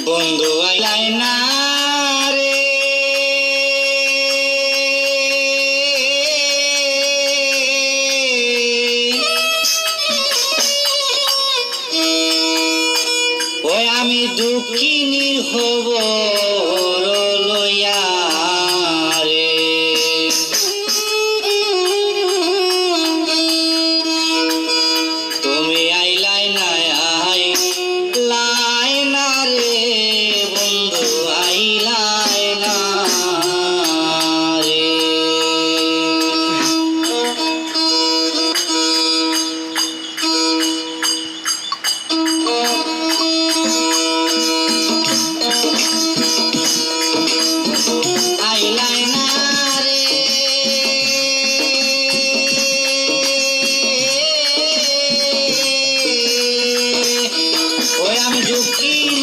বন্ধু আলাই না রে। ওই আমি দুঃখিনী হব। রাম ঝুঁকি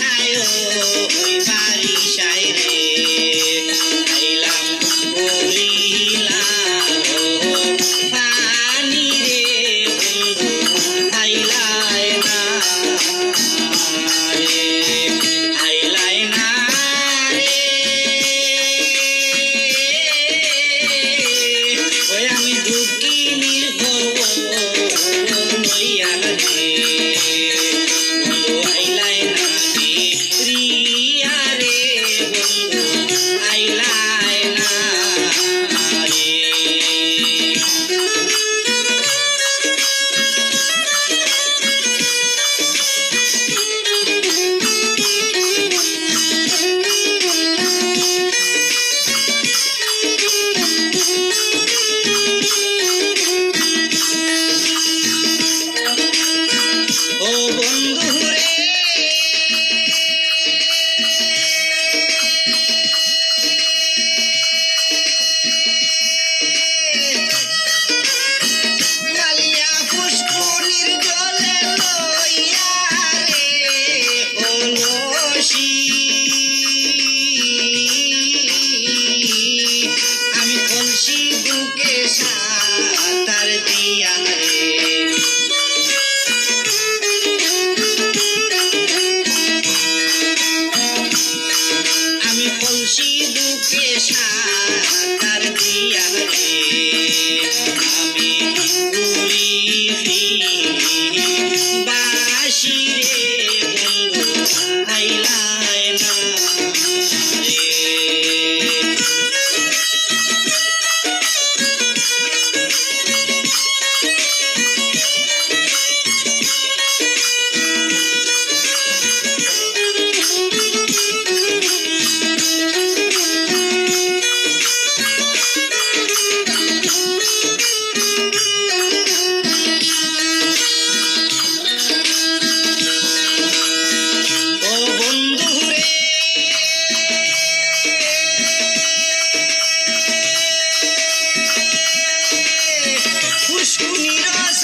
child. Oh, Os cunirosos.